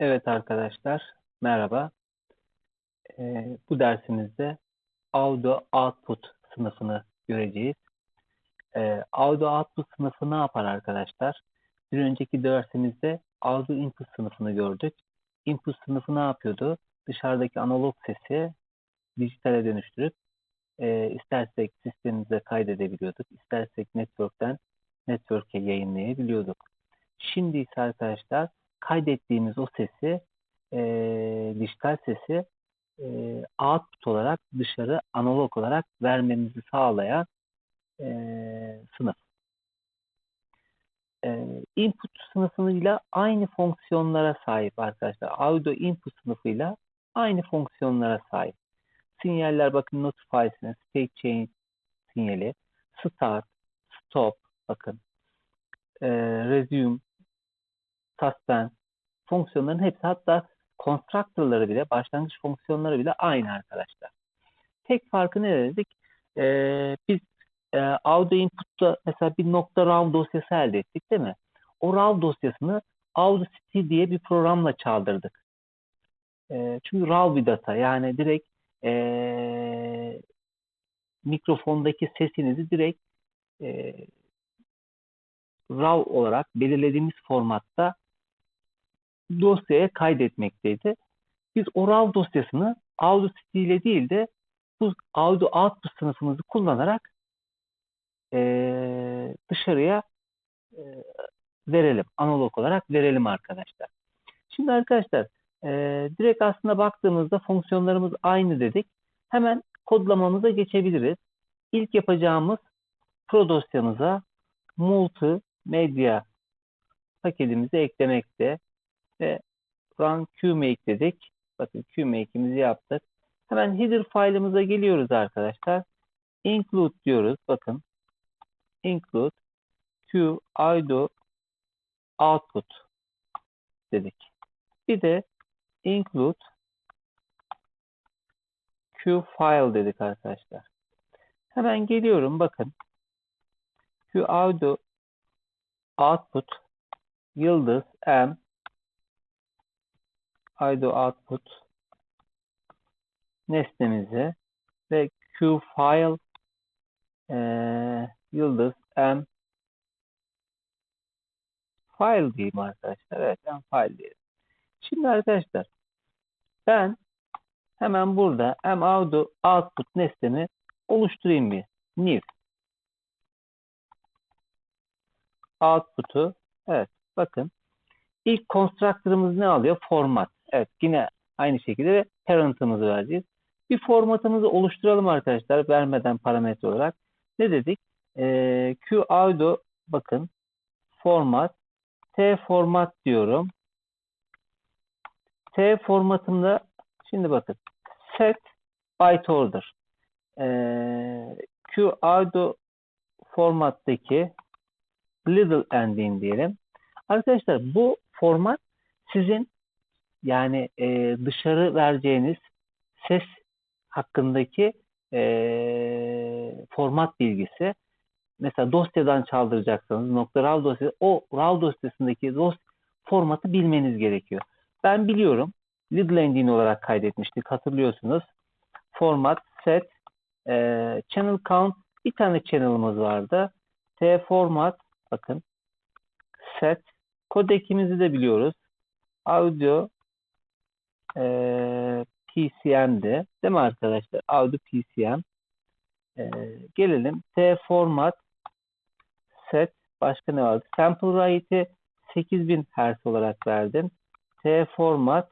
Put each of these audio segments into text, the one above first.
Evet arkadaşlar, merhaba. Ee, bu dersimizde Audio Output sınıfını göreceğiz. Ee, Audio Output sınıfı ne yapar arkadaşlar? Bir önceki dersimizde Audio Input sınıfını gördük. Input sınıfı ne yapıyordu? Dışarıdaki analog sesi dijitale dönüştürüp e, istersek sistemimize kaydedebiliyorduk. istersek network'ten network'e yayınlayabiliyorduk. Şimdi ise arkadaşlar kaydettiğimiz o sesi e, dijital sesi e, output olarak dışarı analog olarak vermemizi sağlayan e, sınıf. E, input sınıfıyla aynı fonksiyonlara sahip arkadaşlar. Audio input sınıfıyla aynı fonksiyonlara sahip. Sinyaller bakın notify, state change sinyali, start, stop bakın, e, resume, suspend fonksiyonların hepsi hatta constructor'ları bile, başlangıç fonksiyonları bile aynı arkadaşlar. Tek farkı ne dedik? Ee, biz e, audio input'ta mesela bir nokta .raw dosyası elde ettik değil mi? O RAW dosyasını Audacity diye bir programla çaldırdık. E, çünkü RAW bir data yani direkt e, mikrofondaki sesinizi direkt e, RAW olarak belirlediğimiz formatta dosyaya kaydetmekteydi. Biz o RAW dosyasını Audacity ile değil de bu Audio Output sınıfımızı kullanarak e, dışarıya e, verelim. Analog olarak verelim arkadaşlar. Şimdi arkadaşlar e, direkt aslında baktığımızda fonksiyonlarımız aynı dedik. Hemen kodlamamıza geçebiliriz. İlk yapacağımız Pro dosyamıza multimedia paketimizi eklemekte ve run qmake dedik. Bakın qmake'imizi yaptık. Hemen header file'ımıza geliyoruz arkadaşlar. Include diyoruz. Bakın. Include q ido output dedik. Bir de include q file dedik arkadaşlar. Hemen geliyorum. Bakın. q audio output yıldız m IDO output nesnemize ve Q file e, yıldız m file diyeyim arkadaşlar. Evet m file diyelim. Şimdi arkadaşlar ben hemen burada m audio output nesnemi oluşturayım bir. New output'u evet bakın ilk constructor'ımız ne alıyor? Format. Evet yine aynı şekilde parent'ımızı vereceğiz. Bir formatımızı oluşturalım arkadaşlar vermeden parametre olarak. Ne dedik? Ee, Q audio bakın format T format diyorum. T formatımda şimdi bakın set byte order. Ee, Q audio formattaki little ending diyelim. Arkadaşlar bu format sizin yani e, dışarı vereceğiniz ses hakkındaki e, format bilgisi. Mesela dosyadan çaldıracaksanız nokta RAW dosyası o RAW dosyasındaki dos formatı bilmeniz gerekiyor. Ben biliyorum. Little engine olarak kaydetmiştik. Hatırlıyorsunuz. Format, set, e, channel count bir tane channel'ımız vardı. T format bakın set kodekimizi de biliyoruz. Audio e, PCM'de değil mi arkadaşlar? Audio PCM. E, gelelim. T format set başka ne vardı? Sample rate'i 8000 Hz olarak verdim. T format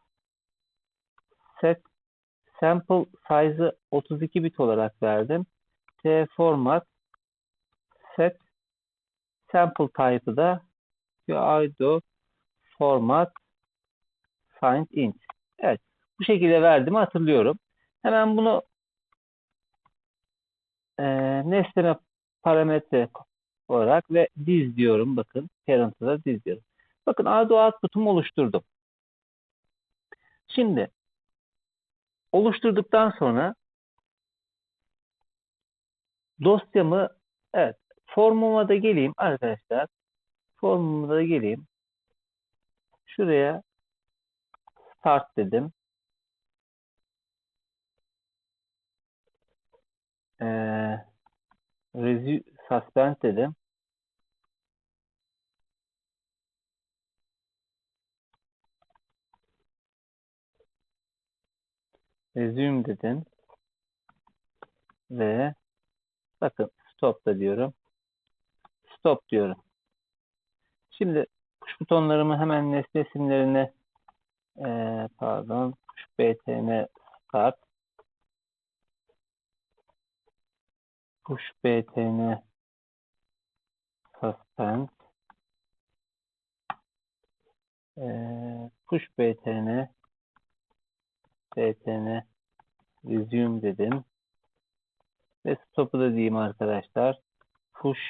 set sample size'ı 32 bit olarak verdim. T format set sample type'ı da audio format find int. Bu şekilde verdiğimi hatırlıyorum. Hemen bunu e, nesneme parametre olarak ve diz diyorum. Bakın parent'a da diz diyorum. Bakın audio output'umu oluşturdum. Şimdi oluşturduktan sonra dosyamı evet formuma da geleyim arkadaşlar. Formuma da geleyim. Şuraya start dedim. Ee, resu suspend dedim. Resume dedim. Ve bakın stop da diyorum. Stop diyorum. Şimdi push butonlarımı hemen nesne isimlerine ee, pardon push btn start push btn suspend ee, push btn btn resume dedim ve stop'u da diyeyim arkadaşlar push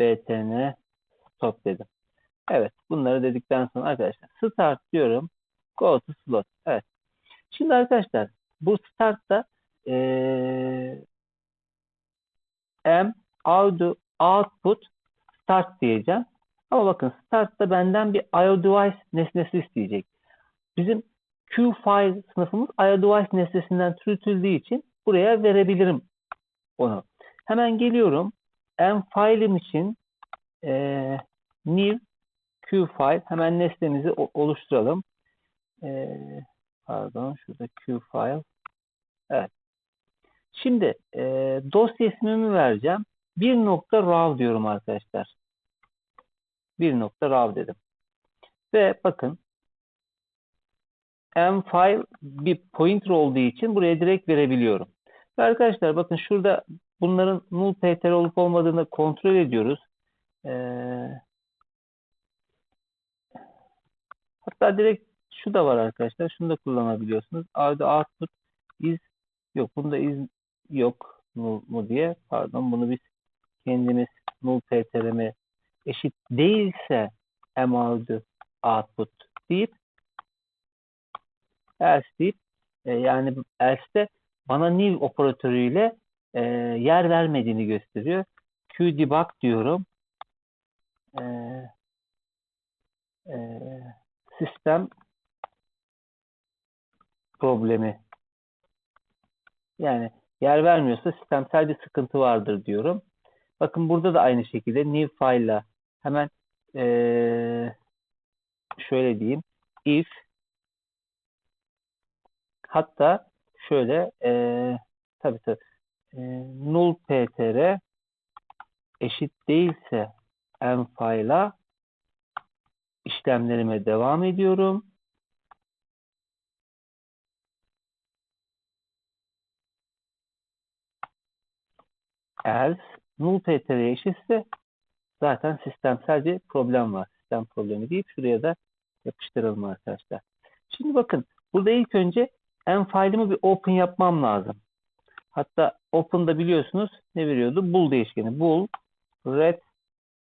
btn stop dedim. Evet bunları dedikten sonra arkadaşlar start diyorum go to slot. Evet. Şimdi arkadaşlar bu startta ee, m audio output start diyeceğim. Ama bakın start'ta benden bir IO device nesnesi isteyecek. Bizim Q file sınıfımız IO device nesnesinden türütüldüğü için buraya verebilirim onu. Hemen geliyorum. M file'im için e, new Q file hemen nesnemizi oluşturalım. E, pardon şurada Q file. Evet. Şimdi e, dosya ismimi vereceğim. Bir nokta raw diyorum arkadaşlar. Bir nokta raw dedim. Ve bakın m file bir pointer olduğu için buraya direkt verebiliyorum. Ve arkadaşlar bakın şurada bunların null ptr olup olmadığını kontrol ediyoruz. Ee, hatta direkt şu da var arkadaşlar. Şunu da kullanabiliyorsunuz. Audio output is yok. Bunda is yok null mu diye. Pardon bunu biz kendimiz null ptrm eşit değilse m audio output deyip else deyip e, yani else'de bana new operatörüyle e, yer vermediğini gösteriyor. qdebug diyorum. E, e, sistem problemi. Yani yer vermiyorsa sistemsel bir sıkıntı vardır diyorum. Bakın burada da aynı şekilde new file hemen ee, şöyle diyeyim if hatta şöyle ee, tabii tabii e, null ptr eşit değilse m file'a işlemlerime devam ediyorum. Else null ptr'ye eşitse zaten sistemsel bir problem var. Sistem problemi deyip şuraya da yapıştıralım arkadaşlar. Şimdi bakın burada ilk önce m file'ımı bir open yapmam lazım. Hatta open'da biliyorsunuz ne veriyordu? Bool değişkeni. Bool red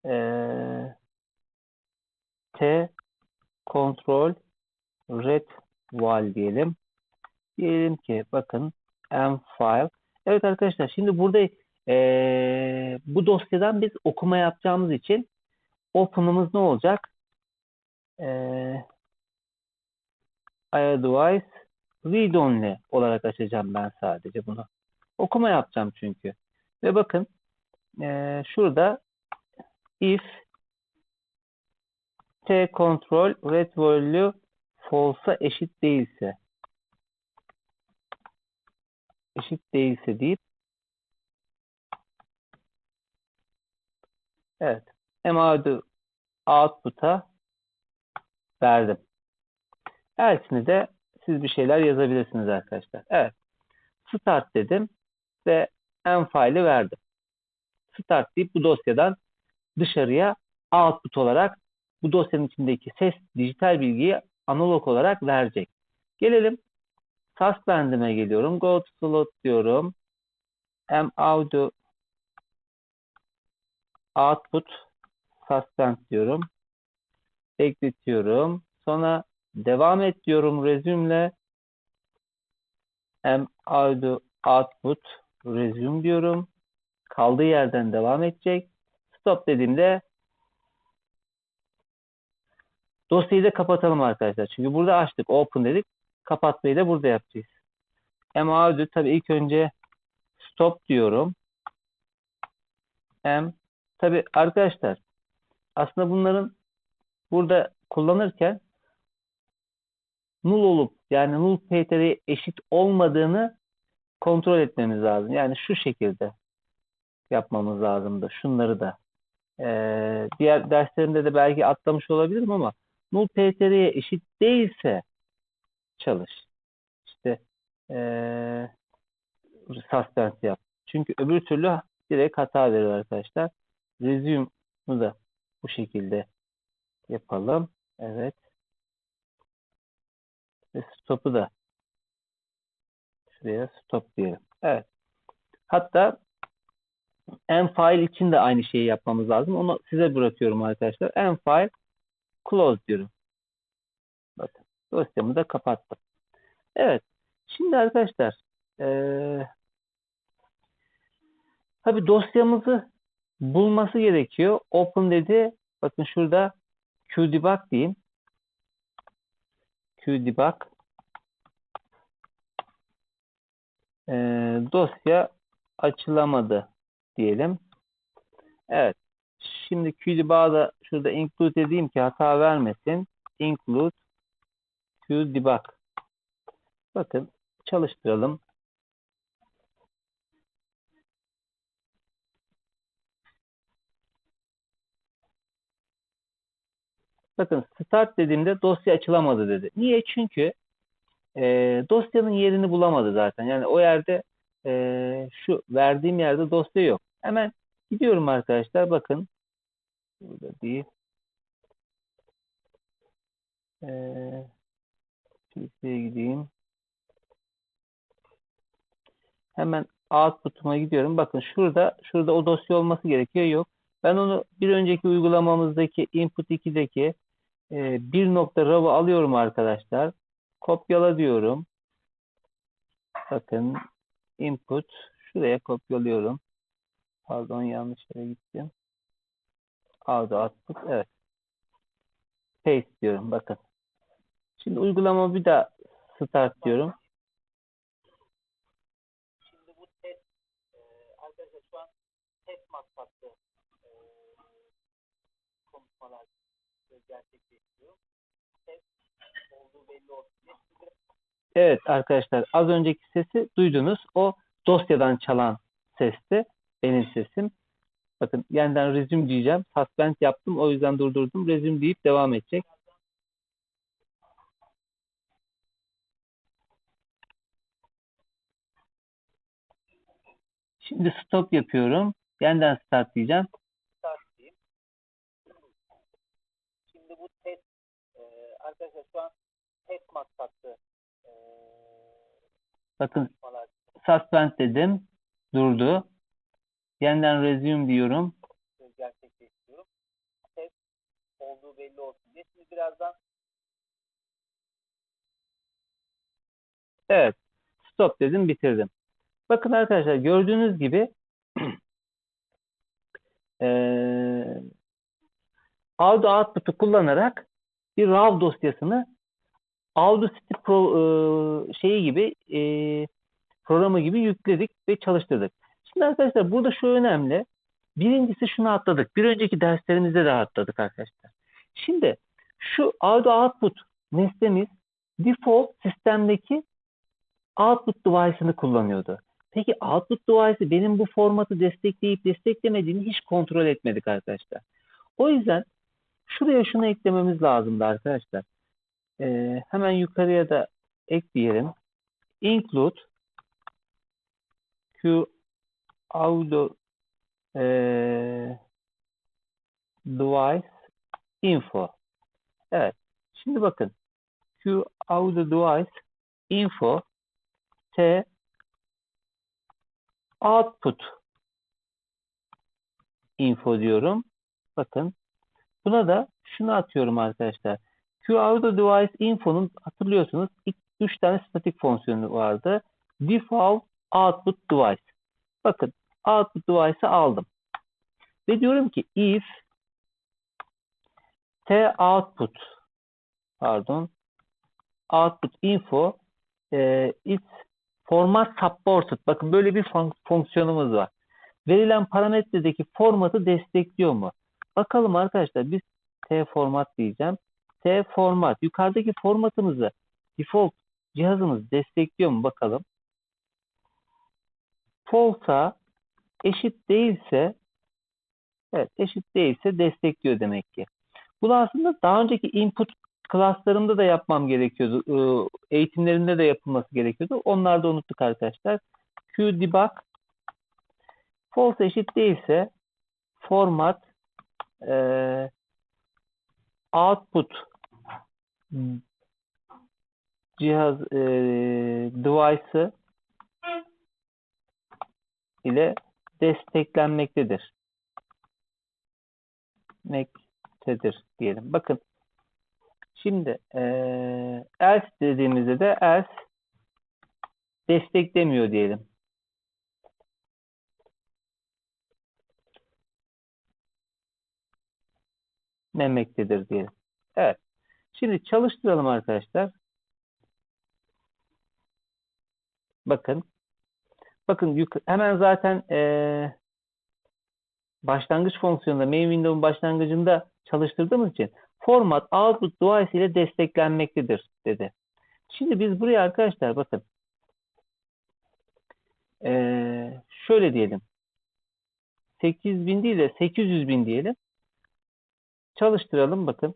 e, t control red val diyelim. Diyelim ki bakın m file. Evet arkadaşlar şimdi burada e, bu dosyadan biz okuma yapacağımız için open'ımız ne olacak? E, iOdevice read only olarak açacağım ben sadece bunu. Okuma yapacağım çünkü. Ve bakın e, şurada if t control red value false'a eşit değilse eşit değilse deyip Evet. MAD output'a verdim. Else'ini de siz bir şeyler yazabilirsiniz arkadaşlar. Evet. Start dedim ve M file'i verdim. Start deyip bu dosyadan dışarıya output olarak bu dosyanın içindeki ses dijital bilgiyi analog olarak verecek. Gelelim suspend'ime geliyorum. Go to slot diyorum. M audio output suspend diyorum. Bekletiyorum. Sonra devam et diyorum resume'le. M audio output resume diyorum. Kaldığı yerden devam edecek. Stop dediğimde Dosyayı da kapatalım arkadaşlar. Çünkü burada açtık. Open dedik. Kapatmayı da burada yapacağız. Ama audio tabii ilk önce stop diyorum. M tabii arkadaşlar aslında bunların burada kullanırken null olup yani null PTR'ye eşit olmadığını kontrol etmemiz lazım. Yani şu şekilde yapmamız lazımdı. Şunları da. Ee, diğer derslerinde de belki atlamış olabilirim ama null PTR'ye eşit değilse çalış. İşte ee, suspend yap. Çünkü öbür türlü direkt hata verir arkadaşlar. Resume'u da bu şekilde yapalım. Evet. Ve stop'u da şuraya stop diyelim. Evet. Hatta en file için de aynı şeyi yapmamız lazım. Onu size bırakıyorum arkadaşlar. En file close diyorum. Bakın dosyamı da kapattım. Evet. Şimdi arkadaşlar ee, tabi dosyamızı bulması gerekiyor. Open dedi. Bakın şurada qdebug diyeyim. qdebug e, dosya açılamadı diyelim. Evet. Şimdi qdebug'a da şurada include dediğim ki hata vermesin. Include qdebug. Bakın çalıştıralım. Bakın start dediğimde dosya açılamadı dedi. Niye? Çünkü e, dosyanın yerini bulamadı zaten. Yani o yerde e, şu verdiğim yerde dosya yok. Hemen gidiyorum arkadaşlar. Bakın. Burada değil. Ee, PC'ye gideyim. Hemen output'uma gidiyorum. Bakın şurada şurada o dosya olması gerekiyor. Yok. Ben onu bir önceki uygulamamızdaki input 2'deki e, bir nokta rav'ı alıyorum arkadaşlar. Kopyala diyorum. Bakın input şuraya kopyalıyorum. Pardon yanlış yere gittim. Auto output evet. Paste diyorum bakın. Şimdi uygulama bir daha start diyorum. Şimdi bu test e, arkadaşlar şu an test maksatlı e, konuşmalar Evet arkadaşlar az önceki sesi duydunuz. O dosyadan çalan sesti. Benim sesim. Bakın yeniden resume diyeceğim. Suspend yaptım. O yüzden durdurdum. Resume deyip devam edecek. Şimdi stop yapıyorum. Yeniden start diyeceğim. Start diyeyim. Şimdi bu test e, arkadaşlar şu an test maksatlı e, bakın suspend dedim. Durdu. Yeniden resume diyorum. Gerçekleştiriyorum. Test olduğu belli olsun diye. Şimdi birazdan Evet. Stop dedim bitirdim. Bakın arkadaşlar gördüğünüz gibi ee, Audio Output'u kullanarak bir RAW dosyasını Audacity Pro e, şeyi gibi e, programı gibi yükledik ve çalıştırdık. Şimdi arkadaşlar burada şu önemli. Birincisi şunu atladık. Bir önceki derslerimizde de atladık arkadaşlar. Şimdi şu audio output nesnemiz default sistemdeki output device'ını kullanıyordu. Peki output device'ı benim bu formatı destekleyip desteklemediğini hiç kontrol etmedik arkadaşlar. O yüzden şuraya şunu eklememiz lazımdı arkadaşlar. Ee, hemen yukarıya da ekleyelim. Include Q audio e, device info. Evet. Şimdi bakın. Q audio device info T output info diyorum. Bakın. Buna da şunu atıyorum arkadaşlar. Q audio device info'nun hatırlıyorsunuz ilk 3 tane statik fonksiyonu vardı. Default output device. Bakın output device'ı aldım. Ve diyorum ki if t output pardon output info e, its format supported. Bakın böyle bir fon- fonksiyonumuz var. Verilen parametredeki formatı destekliyor mu? Bakalım arkadaşlar biz T format diyeceğim. T format. Yukarıdaki formatımızı default cihazımız destekliyor mu bakalım. False'a eşit değilse evet eşit değilse destekliyor demek ki. Bunu aslında daha önceki input klaslarımda da yapmam gerekiyordu. Eğitimlerinde de yapılması gerekiyordu. Onları da unuttuk arkadaşlar. QDebug false eşit değilse format e, output cihaz e, device'ı ile desteklenmektedir. Mektedir diyelim. Bakın şimdi e, else dediğimizde de else desteklemiyor diyelim. Memektedir diyelim. Evet. Şimdi çalıştıralım arkadaşlar. Bakın. Bakın hemen zaten eee, başlangıç fonksiyonunda main window'un başlangıcında çalıştırdığımız için format output ile desteklenmektedir dedi. Şimdi biz buraya arkadaşlar bakın eee, şöyle diyelim 8000 değil de 800 bin diyelim. Çalıştıralım bakın.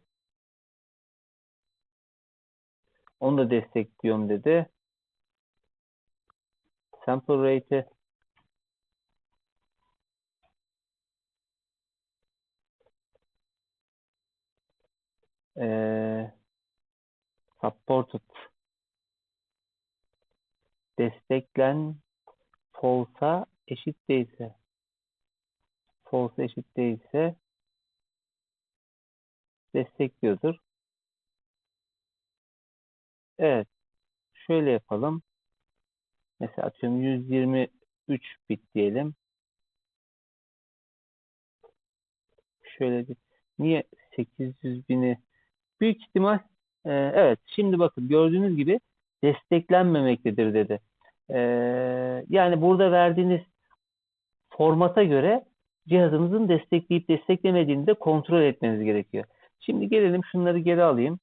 Onu da destekliyorum dedi. Sample rate'i eee supported desteklen false'a eşit değilse false eşit değilse destekliyordur. Evet. Şöyle yapalım. Mesela atıyorum 123 bit diyelim. Şöyle bir niye 800 bini büyük ihtimal e, evet şimdi bakın gördüğünüz gibi desteklenmemektedir dedi. E, yani burada verdiğiniz formata göre cihazınızın destekleyip desteklemediğini de kontrol etmeniz gerekiyor. Şimdi gelelim şunları geri alayım.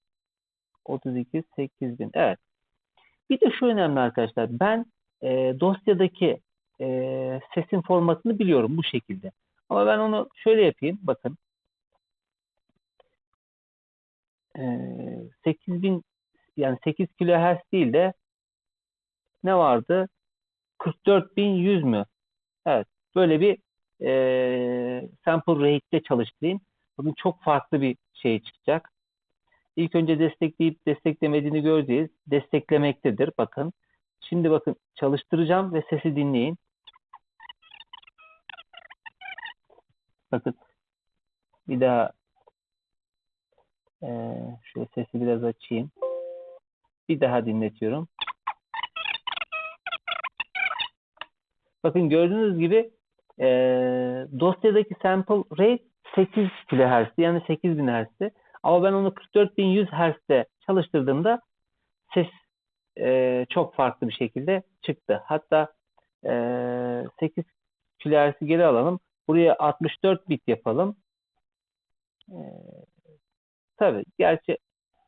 32 8000. Evet. Bir de şu önemli arkadaşlar. Ben e, dosyadaki e, sesin formatını biliyorum bu şekilde. Ama ben onu şöyle yapayım. Bakın. E, 8000 yani 8 kHz değil de ne vardı? 44100 mü? Evet. Böyle bir e, sample rate'de çalıştırayım. Bunun çok farklı bir şey çıkacak. İlk önce destekleyip desteklemediğini göreceğiz. Desteklemektedir. Bakın. Şimdi bakın çalıştıracağım ve sesi dinleyin. Bakın. Bir daha e, şöyle sesi biraz açayım. Bir daha dinletiyorum. Bakın gördüğünüz gibi e, dosyadaki sample rate 8 kHz yani 8000 Hz'ti. Ama ben onu 44100 Hz'de çalıştırdığımda ses e, çok farklı bir şekilde çıktı. Hatta e, 8 kHz'i geri alalım. Buraya 64 bit yapalım. E, tabii gerçi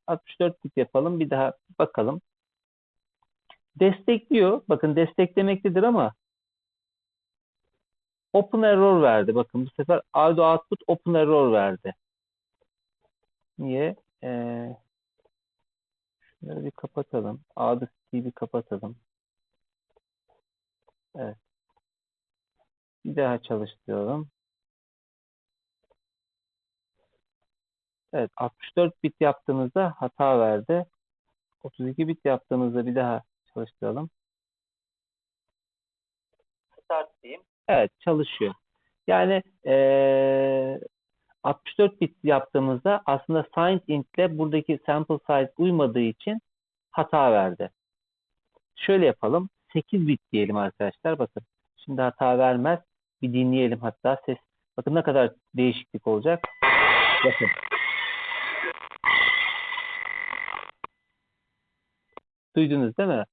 64 bit yapalım. Bir daha bakalım. Destekliyor. Bakın desteklemektedir ama open error verdi. Bakın bu sefer audio output open error verdi. Niye? Ee, şunları bir kapatalım. Audacity'yi bir kapatalım. Evet. Bir daha çalıştıralım. Evet. 64 bit yaptığımızda hata verdi. 32 bit yaptığımızda bir daha çalıştıralım. Start diyeyim. Evet. Çalışıyor. Yani ee, 64 bit yaptığımızda aslında signed int ile buradaki sample size uymadığı için hata verdi. Şöyle yapalım. 8 bit diyelim arkadaşlar. Bakın. Şimdi hata vermez. Bir dinleyelim hatta ses. Bakın ne kadar değişiklik olacak. Bakın. Duydunuz değil mi?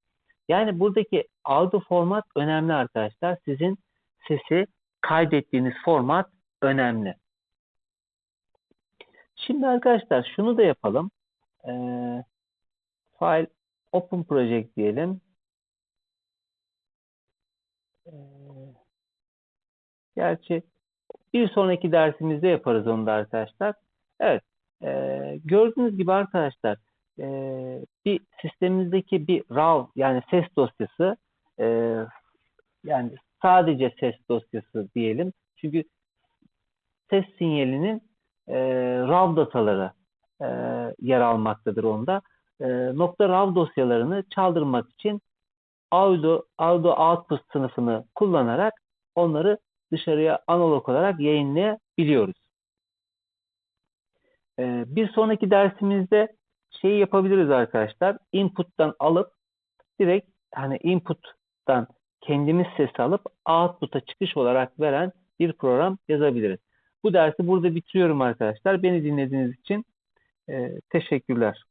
Yani buradaki audio format önemli arkadaşlar. Sizin sesi kaydettiğiniz format önemli. Şimdi arkadaşlar şunu da yapalım. Ee, file open project diyelim. Ee, gerçi bir sonraki dersimizde yaparız onu da arkadaşlar. Evet. E, gördüğünüz gibi arkadaşlar e, bir sistemimizdeki bir RAW yani ses dosyası e, yani sadece ses dosyası diyelim. Çünkü ses sinyalinin e, RAW dataları e, yer almaktadır onda. E, nokta RAW dosyalarını çaldırmak için audio, audio output sınıfını kullanarak onları dışarıya analog olarak yayınlayabiliyoruz. Ee, bir sonraki dersimizde şeyi yapabiliriz arkadaşlar. Input'tan alıp direkt hani input'tan kendimiz ses alıp output'a çıkış olarak veren bir program yazabiliriz. Bu dersi burada bitiriyorum arkadaşlar. Beni dinlediğiniz için e, teşekkürler.